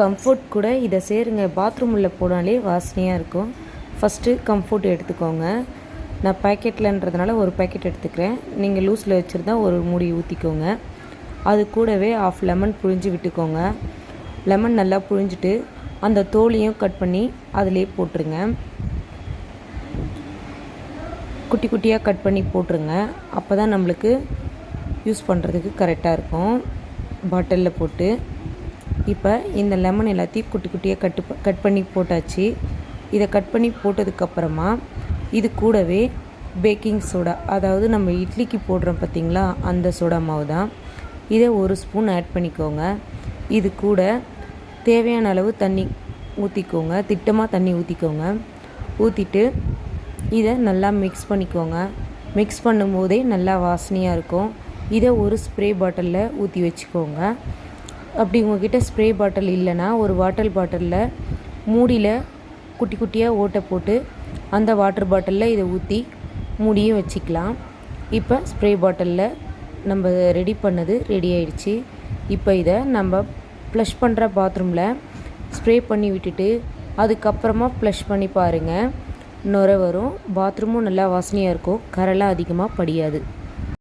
Comfort கூட இதை சேருங்க. பாத்ரூம் உள்ளே போனாலே வாசனையாக இருக்கும். ஃபஸ்ட்டு கம்ஃபோர்ட் எடுத்துக்கோங்க. நான் பேக்கெட்லன்றதுனால ஒரு பேக்கெட் எடுத்துக்கிறேன். நீங்கள் லூஸில் வச்சுருந்தா ஒரு மூடி ஊற்றிக்கோங்க அது கூடவே ஆஃப் லெமன் புழிஞ்சு விட்டுக்கோங்க. லெமன் நல்லா புழிஞ்சிட்டு அந்த தோலையும் கட் பண்ணி அதிலே போட்டுருங்க. குட்டி குட்டியாக கட் பண்ணி போட்டுருங்க. அப்போ தான் நம்மளுக்கு யூஸ் பண்ணுறதுக்கு கரெக்டாக இருக்கும். பாட்டிலில் போட்டு. இப்போ இந்த லெமன் எல்லாத்தையும் குட்டி குட்டியாக கட்டு ப- கட் பண்ணி போட்டாச்சு. இதை கட் பண்ணி போட்டதுக்கப்புறமா இது கூடவே பேக்கிங் சோடா அதாவது நம்ம இட்லிக்கு போடுறோம் பார்த்திங்களா அந்த சோடா மாவு தான். இதை ஒரு ஸ்பூன் ஆட் பண்ணிக்கோங்க. இது கூட தேவையான அளவு தண்ணி ஊற்றிக்கோங்க திட்டமாக தண்ணி ஊற்றிக்கோங்க ஊற்றிட்டு இதை நல்லா மிக்ஸ் பண்ணிக்கோங்க. மிக்ஸ் பண்ணும்போதே நல்லா வாசனையாக இருக்கும். இதை ஒரு ஸ்ப்ரே பாட்டிலில் ஊற்றி வச்சுக்கோங்க. அப்படி உங்ககிட்ட ஸ்ப்ரே பாட்டில் இல்லைன்னா ஒரு வாட்டர் பாட்டிலில் மூடியில் குட்டி குட்டியாக ஓட்டை போட்டு அந்த வாட்டர் பாட்டிலில் இதை ஊற்றி மூடியும் வச்சுக்கலாம். இப்போ ஸ்ப்ரே பாட்டிலில் நம்ம ரெடி பண்ணது ரெடி ஆயிடுச்சு. இப்போ இதை நம்ம ப்ளஷ் பண்ணுற பாத்ரூமில் ஸ்ப்ரே பண்ணி விட்டுட்டு அதுக்கப்புறமா ப்ளஷ் பண்ணி பாருங்கள் நுர வரும். பாத்ரூமும் நல்லா வாசனையாக இருக்கும். கரெல்லாம் அதிகமாக படியாது.